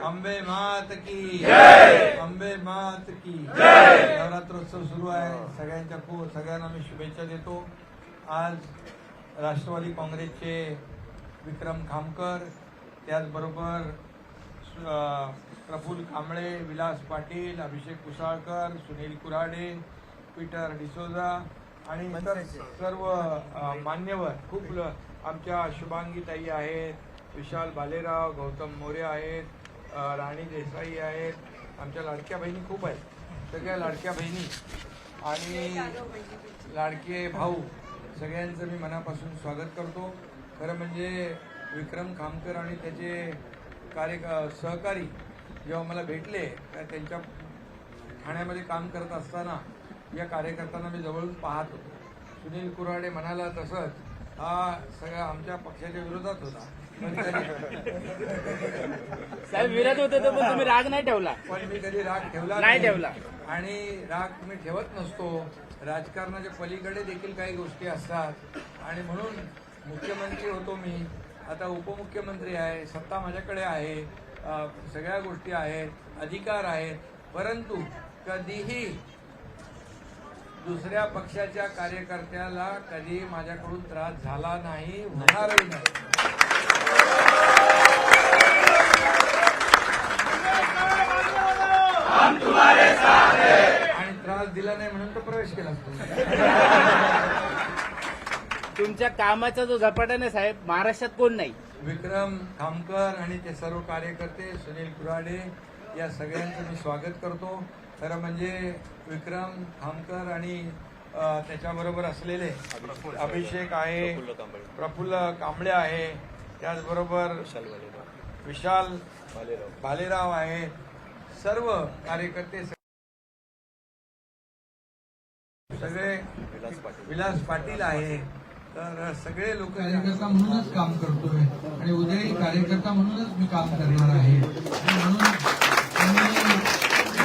अंबे मात की। अंबे मात की। नवरात्रोत्सव सुरू आहे. सगळ्यांच्या खूप सगळ्यांना मी शुभेच्छा देतो. आज राष्ट्रवादी काँग्रेसचे विक्रम खामकर त्याचबरोबर प्रफुल्ल कांबळे विलास पाटील अभिषेक कुसाळकर सुनील कुराडे पीटर डिसोजा आणि सर्व मान्यवर. खूप आमच्या शुभांगी ताई आहेत. विशाल भालेराव गौतम मोरे आहेत. राणी देसाई आहेत आमच्या लाडक्या बहिणी खूप आहेत. सगळ्या लाडक्या बहिणी आणि लाडके भाऊ सगळ्यांचं मी मनापासून स्वागत करतो. खरं म्हणजे विक्रम खामकर आणि त्याचे कार्य सहकारी जेव्हा मला भेटले तर त्यांच्या ठाण्यामध्ये काम करत असताना या कार्यकर्त्यांना मी जवळून पाहत होतो. सुनील कुराडे म्हणाला तसंच हा सगळा आमच्या पक्षाच्या विरोधात होता. पण कधी- साहेब विरोध होते तर पण तुम्ही राग नाही ठेवला? पण मी कधी राग ठेवला नाही. ठेवला. आणि राग मी ठेवत नसतो. राजकारणाच्या पलीकडे देखील काही गोष्टी असतात. आणि म्हणून मुख्यमंत्री होतो मी. आता उपमुख्यमंत्री आहे सत्ता माझ्याकडे आहे अ, सगळ्या गोष्टी आहेत अधिकार आहेत. परंतु कधीही दुसऱ्या पक्षाच्या कार्यकर्त्याला कधी माझ्याकडून त्रास झाला नाही होणारही नाही. आणि त्रास दिला नाही म्हणून तो प्रवेश केला तुमच्या कामाचा जो झपाट्याने साहेब महाराष्ट्रात कोण नाही? विक्रम खामकर आणि ते सर्व कार्यकर्ते सुनील कुराडे या सगळ्यांचं मी स्वागत करतो. खरं म्हणजे विक्रम खामकर आणि त्याच्याबरोबर असलेले अभिषेक आहे प्रफुल्ल कांबळे आहे त्याचबरोबर विशाल भालेराव आहे. सर्व कार्यकर्ते सगळे विलास पाटील आहे. तर सगळे लोक कार्यकर्ता म्हणूनच काम करतोय आणि उद्याही कार्यकर्ता म्हणूनच मी काम करणार आहे. आणि म्हणून त्यांनी जो विश्वास दाखवला, त्याला म्हणजे असे कार्यकर्ते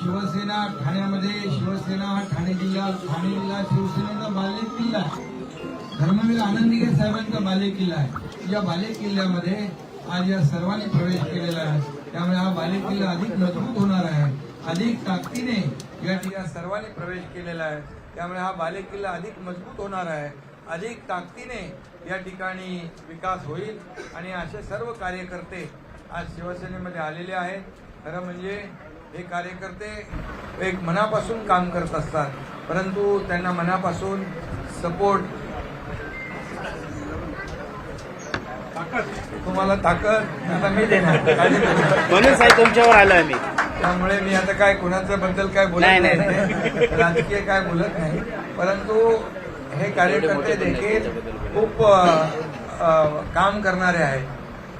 शिवसेना ठाण्यामध्ये शिवसेना हा ठाणे जिल्हा ठाणे जिल्हा शिवसेनेचा बाले किल्ला आहे. धर्मवीर आनंदीगे साहेबांचा बाले किल्ला आहे. या बाले किल्ल्यामध्ये आज या सर्वांनी प्रवेश केलेला आहे. त्यामुळे हा बाले किल्ला अधिक मजबूत होणार आहे. अधिक ताकदीने या ठिकाणी सर्वांनी प्रवेश केलेला आहे. त्यामुळे हा बालेकिल्ला अधिक मजबूत होणार आहे. अधिक ताकदीने या ठिकाणी विकास होईल आणि असे सर्व कार्यकर्ते आज शिवसेनेमध्ये आलेले आहेत. खरं म्हणजे हे कार्यकर्ते एक मनापासून काम करत असतात. परंतु त्यांना मनापासून सपोर्ट तुम्हाला ताकद आता मी देणार. म्हणून साहेब तुमच्यावर आलो आम्ही त्यामुळे मी आता काय कुणाच्या बद्दल काय बोलत नाही, राजकीय काय बोलत नाही. परंतु हे कार्यकर्ते देखील खूप काम करणारे आहेत.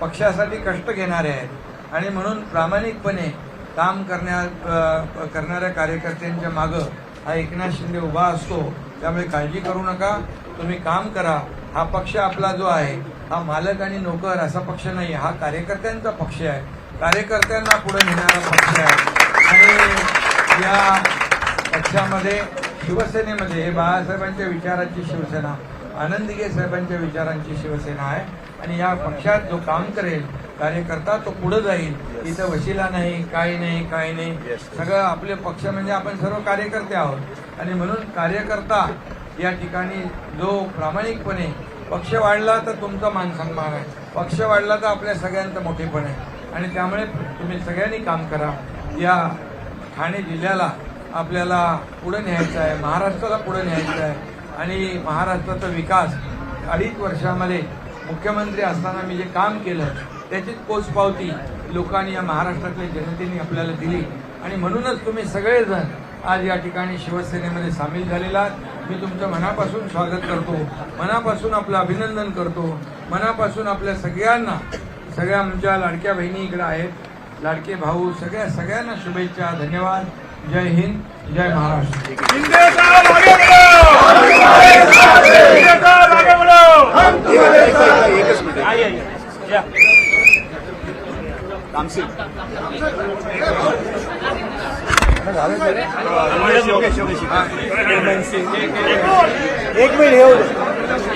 पक्षासाठी कष्ट घेणारे आहेत. आणि म्हणून प्रामाणिकपणे काम करण्या करणाऱ्या कार्यकर्त्यांच्या मागं हा एकनाथ शिंदे उभा असतो. त्यामुळे काळजी करू नका. तुम्ही काम करा. हा पक्ष आपला जो आहे हा मालक आणि नोकर असा पक्ष नाही. हा कार्यकर्त्यांचा पक्ष आहे. कार्यकर्त्यांना पुढे नेणारा पक्ष आहे. आणि या पक्षामध्ये शिवसेनेमध्ये हे बाळासाहेबांच्या विचारांची शिवसेना आनंदगे साहेबांच्या विचारांची शिवसेना आहे. आणि या पक्षात जो काम करेल कार्यकर्ता तो पुढे जाईल. इथं वशिला नाही काही नाही काही नाही. सगळं आपले पक्ष म्हणजे आपण सर्व कार्यकर्ते आहोत. आणि म्हणून कार्यकर्ता या ठिकाणी जो प्रामाणिकपणे पक्ष वाढला तर तुमचा मानसन्मान आहे. पक्ष वाढला तर आपल्या सगळ्यांचं मोठेपण आहे. आणि त्यामुळे तुम्ही सगळ्यांनी काम करा. या ठाणे जिल्ह्याला आपल्याला पुढं न्यायचं आहे महाराष्ट्राला पुढं न्यायचं आहे. आणि महाराष्ट्राचा विकास अडीच वर्षामध्ये मुख्यमंत्री असताना मी जे काम केलं त्याचीच पोचपावती लोकांनी या महाराष्ट्रातल्या जनतेने आपल्याला दिली. आणि म्हणूनच तुम्ही सगळेजण आज या ठिकाणी शिवसेनेमध्ये सामील झालेला आहात. मी तुमचं मनापासून स्वागत करतो. मनापासून आपलं अभिनंदन करतो. मनापासून आपल्या सगळ्यांना आमच्या लाडक्या बहिणी इकडे लाडके भाऊ, सगळ्या, सगळ्यांना शुभेच्छा, धन्यवाद. जय हिंद, जय महाराष्ट्र. एक मिनिट.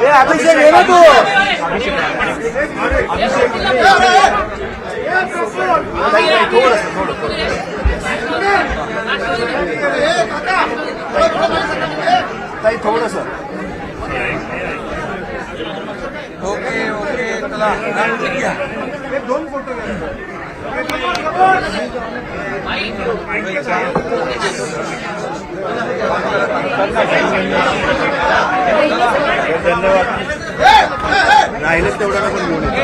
हे अभिषेक ये ना तू. ताई थोडस ओके ओके चला ठीक दोन फोटो घ्या धन्यवाद राहिलं तेवढं पण घेऊन येतो.